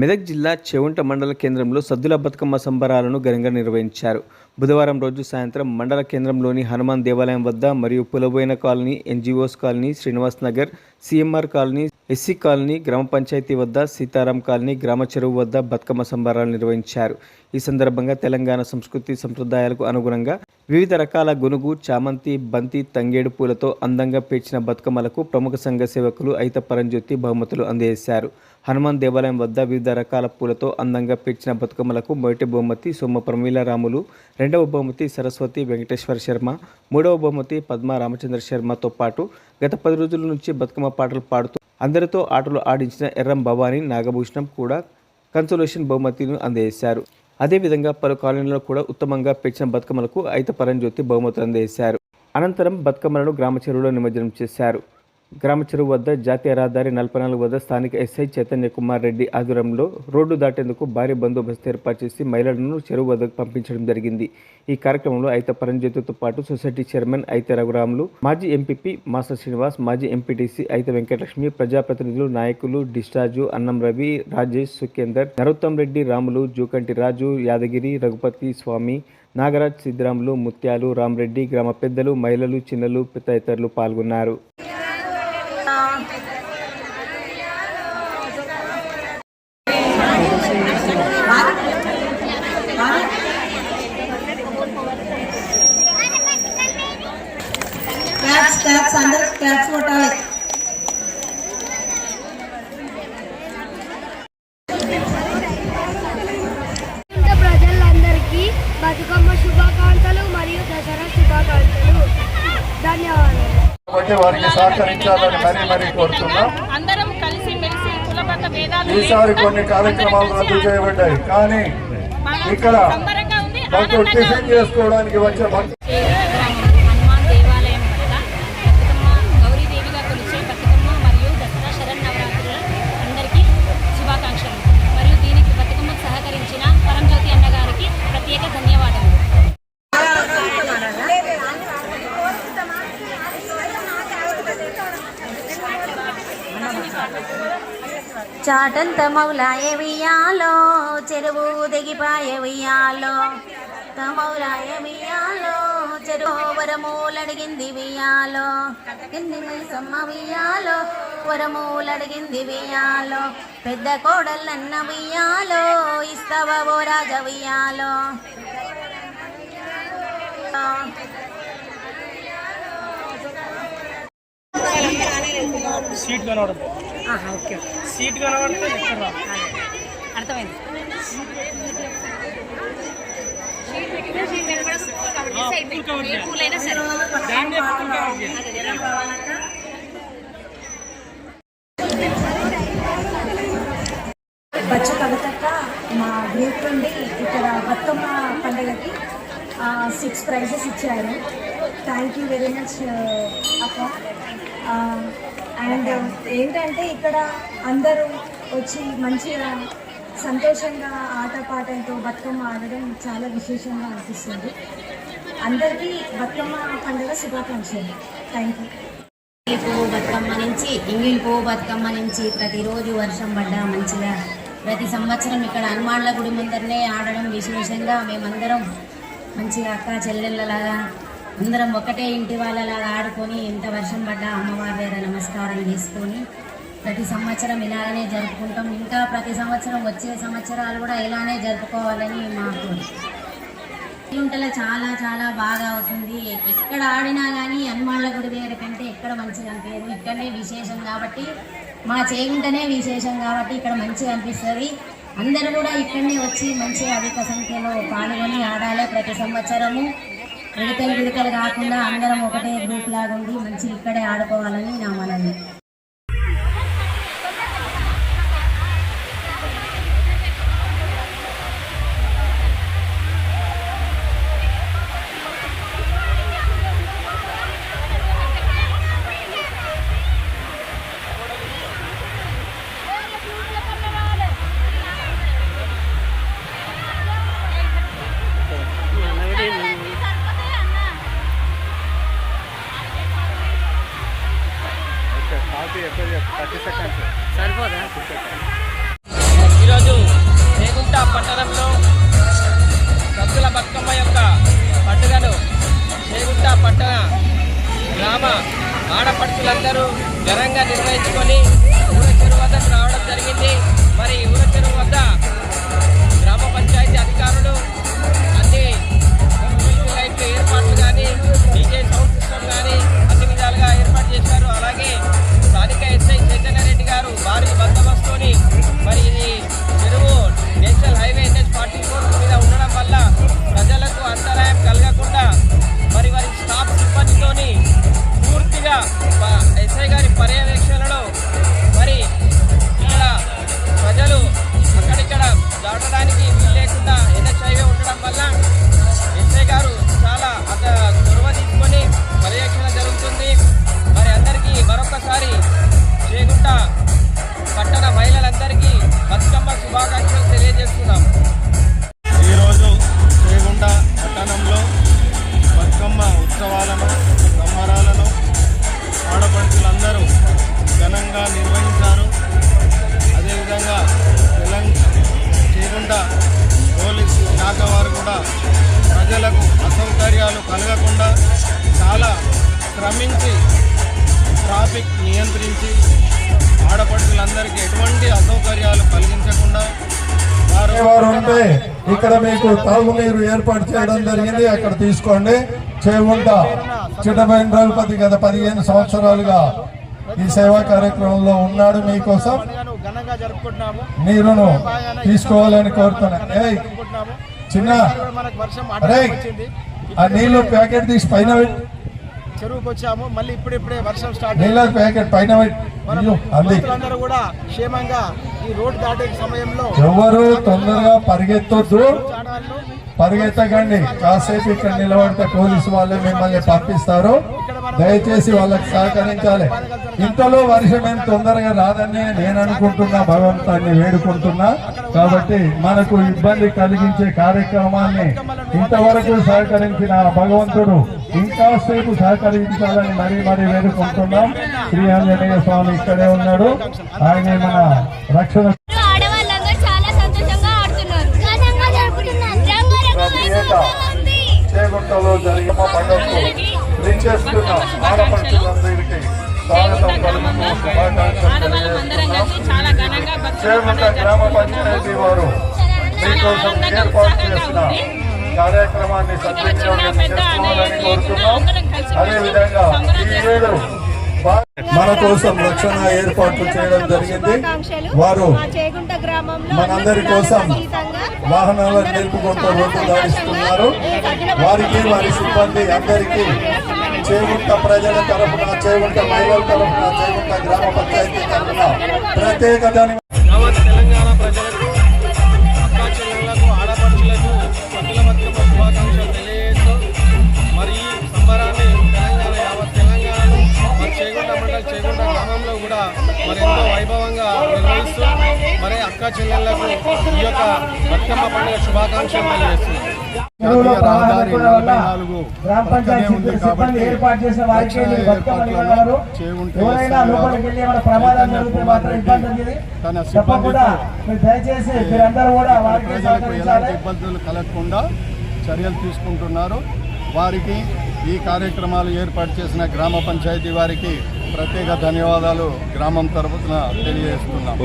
మెదక్ జిల్లా చెవుంట మండల కేంద్రంలో సద్దుల బతుకమ్మ సంబరాలను ఘనంగా నిర్వహించారు. బుధవారం రోజు సాయంత్రం మండల కేంద్రంలోని హనుమాన్ దేవాలయం వద్ద మరియు Pulaboina colony NGOs colony Srinivas Nagar CMR colony SC colony గ్రామ పంచాయతీ వద్ద సీతారాం కాలనీ గ్రామ చెరువు వద్ద బతుకమ్మ సంబరాలు నిర్వహించారు. ఈ సందర్భంగా తెలంగాణ సంస్కృతి సంప్రదాయాలకు అనుగుణంగా వివిధ రకాల గునుగు చామంతి బంతి తంగేడు పూలతో అందంగా పేర్చిన బతుకమ్మలకు ప్రముఖ సంఘ సేవకులు అయిత పరంజ్యోతి బహుమతులు అందజేశారు. హనుమాన్ దేవాలయం వద్ద వివిధ రకాల పూలతో అందంగా పేర్చిన బతుకమ్మలకు మొదటి బహుమతి సొమ్మ ప్రమీలారాములు రెండు రెండవ బహుమతి సరస్వతి వెంకటేశ్వర శర్మ మూడవ బహుమతి పద్మ రామచంద్ర శర్మతో పాటు గత పది రోజుల నుంచి బతుకమ్మ పాటలు పాడుతూ అందరితో ఆటలు ఆడించిన ఎర్రం భవానీ నాగభూషణం కూడా కన్సోలేషన్ బహుమతిని అందజేశారు అదేవిధంగా పలు కాలనీలలో కూడా ఉత్తమంగా పెంచిన బతుకమ్మలకు అయిత పరంజ్యోతి బహుమతులు అందజేశారు అనంతరం బతుకమ్మలను గ్రామ చెరువులో నిమజ్జనం చేశారు. గ్రామ చెరువు వద్ద జాతీయ రహదారి నలభై నాలుగు వద్ద స్థానిక ఎస్ఐ చైతన్య కుమార్ రెడ్డి ఆధ్వర్యంలో రోడ్డు దాటేందుకు భారీ బందోబస్తు ఏర్పాటు చేసి మహిళలను చెరువు వద్దకు పంపించడం జరిగింది. ఈ కార్యక్రమంలో అయితే పరంజ్యోతితో పాటు సొసైటీ చైర్మన్ అయితే రఘురాములు మాజీ ఎంపీపీ మాస్టర్ శ్రీనివాస్ మాజీ ఎంపీటీసీ అయితే వెంకటలక్ష్మి ప్రజాప్రతినిధులు నాయకులు డిశ్చార్జు అన్నం రవి రాజేష్ సుఖేందర్ నరోత్తం రెడ్డి రాములు జూకంటి రాజు యాదగిరి రఘుపతి స్వామి నాగరాజ్ సిద్ధిరాములు ముత్యాలు రామరెడ్డి గ్రామ పెద్దలు మహిళలు చిన్నలు తదితరులు పాల్గొన్నారు. క్లాప్స్ క్లాప్స్ అందరూ క్లాప్స్ కొట్టాలి. ఇంత ప్రజలందరికీ బతుకమ్మ శుభాకాంక్షలు మరియు దసరా శుభాకాంక్షలు. ధన్యవాదాలు. కాబట్టి వారికి సహకరించాలని మరీ మరీ కోరుతున్నాం. అందరం కలిసి మెలిసి కులమత భేదాలు ఈసారి కొన్ని కార్యక్రమాలు రద్దు చేయబడ్డాయి. కానీ ఇక్కడ సంబరంగా ఉంది భక్తులు టిఫిన్ చేసుకోవడానికి వచ్చే చాటంత మౌలాయ వియాలో చెరువు దిగిపాయ వియాలో తమౌలాయ వియాలో చెరువు వరమూలడిగింది వియాలో ఎన్ని సమ్మ వియాలో వరమూలడిగింది వియాలో పెద్ద కోడళ్ళన్న వియాలో ఇస్తావా ఓ రాజ వియాలో సీట్ కనబడదు. సీట్ కనబడితే ఇక్కడ రా. అర్థమైంది. బచ్చ కవితక్క మా గ్రూప్ నుండి ఇక్కడ బతుకమ్మ పండుగకి సిక్స్ ప్రైజెస్ ఇచ్చారు. థ్యాంక్ యూ వెరీ మచ్ అక్క. అండ్ ఏంటంటే ఇక్కడ అందరూ వచ్చి మంచిగా సంతోషంగా ఆటపాటలతో బతుకమ్మ ఆడడం చాలా విశేషంగా అనిపిస్తుంది. అందరికీ బతుకమ్మ పండుగ శుభాకాంక్షలు. థ్యాంక్ యూ పువ్వు బతుకమ్మ నుంచి ఇంగిలి పువ్వు బతుకమ్మ నుంచి ప్రతిరోజు వర్షం పడ్డా మంచిగా. ప్రతి సంవత్సరం ఇక్కడ హనుమాన్ల గుడి ముందరనే ఆడడం విశేషంగా మేమందరం మంచిగా అక్క చెల్లెళ్ళలాగా అందరం ఒకటే ఇంటి వాళ్ళలాగా ఆడుకొని ఎంత వర్షం పడ్డా అమ్మవారి దగ్గర నమస్కారం చేసుకొని ప్రతి సంవత్సరం ఇలాగనే జరుపుకుంటాం. ఇంకా ప్రతి సంవత్సరం వచ్చే సంవత్సరాలు కూడా ఇలానే జరుపుకోవాలని మాకు ఉంటలో చాలా చాలా బాగా అవుతుంది. ఎక్కడ ఆడినా కానీ హనుమాన్ల గుడి దగ్గర కంటే ఎక్కడ మంచిగా అనిపించదు. ఇక్కడనే విశేషం కాబట్టి మా చేగుంటనే విశేషం కాబట్టి ఇక్కడ మంచిగా అనిపిస్తుంది. అందరూ కూడా ఇక్కడనే వచ్చి మంచిగా అధిక సంఖ్యలో పాల్గొని ఆడాలి ప్రతి సంవత్సరము. విడతలు విడతలు కాకుండా అందరం ఒకటే గ్రూప్ లాగా ఉండి మంచి ఇక్కడే ఆడుకోవాలని నా మనవి. ఇక్కడ మీకు తాగునీరు ఏర్పాటు చేయడం జరిగింది. అక్కడ తీసుకోండి. చేవుంట చిట్టబైన రఘుపతి గత పదిహేను సంవత్సరాలుగా ఈ సేవా కార్యక్రమంలో ఉన్నాడు మీకోసం. నీరును తీసుకోవాలని కోరుతున్నా. ఏయ్ జరుపుకుంటున్నాము చిన్న అరే ఆ నీళ్ళు ప్యాకెట్ తీసి పైన. చెరువుకు వచ్చాము. మళ్ళీ ఇప్పుడిప్పుడే వర్షం స్టార్ట్ నీళ్ళ ప్యాకెట్ పైన పెట్టు. ఇయ్యు, అంది. భక్తులందరూ కూడా క్షేమంగా ఈ రోడ్డు దాటే సమయంలో ఎవరు తొందరగా పరిగెత్తొద్దు. పరిగెత్తకండి. కాసేపు ఇక్కడ నిలబడితే పోలీసు వాళ్ళే మిమ్మల్ని పంపిస్తారు. దయచేసి వాళ్ళకి సహకరించాలి. ఇంతలో వర్షం ఏం తొందరగా రాదని నేను అనుకుంటున్నా భగవంతాన్ని వేడుకుంటున్నా. కాబట్టి మనకు ఇబ్బంది కలిగించే కార్యక్రమాన్ని ఇంతవరకు సహకరించిన భగవంతుడు ఇంకా సేపు సహకరించాలని మరీ మరీ వేడుకుంటున్నాం. శ్రీ ఆంజనేయ స్వామి ఇక్కడే ఉన్నాడు. ఆయన మన రక్షణ చేగుంటలో జరిగిన పండుగకు విచ్చేస్తున్న స్వాగతం పలుకుతూ శుభాకాంక్షలు చేగుంట గ్రామ. పంచాయతీ వారు మీకోసం ఏర్పాటు చేసిన కార్యక్రమాన్ని సద్వినియోగం చేసుకోవాలని కోరుతున్నాం. అదేవిధంగా మన కోసం రక్షణ ఏర్పాట్లు చేయడం జరిగింది. వారు మనందరి కోసం వాహనాలను నిలుపుకుంటూ రోడ్డు దాడిస్తున్నారు వారికి వారి సిబ్బంది అందరికీ చేగుంట ప్రజల తరఫున చేగుంట మహిళల తరఫున చేగుంట గ్రామ పంచాయతీ తరఫున ప్రత్యేక దాని మరి ఎంతో వైభవంగా నిర్వహిస్తూ మరి అక్కా చెల్లెళ్ళకు ఈ యొక్క బతుకమ్మ పండుగ శుభాకాంక్షలు తెలియజేస్తున్నాం చెరువులో రహదారి నలభై నాలుగు ఉంది ప్రజలకు ఎలాంటి ఇబ్బందులు కలగకుండా చర్యలు తీసుకుంటున్నారు. వారికి ఈ కార్యక్రమాలు ఏర్పాటు చేసిన గ్రామ పంచాయతీ వారికి ప్రత్యేక ధన్యవాదాలు గ్రామం తరపున తెలియజేస్తున్నాం.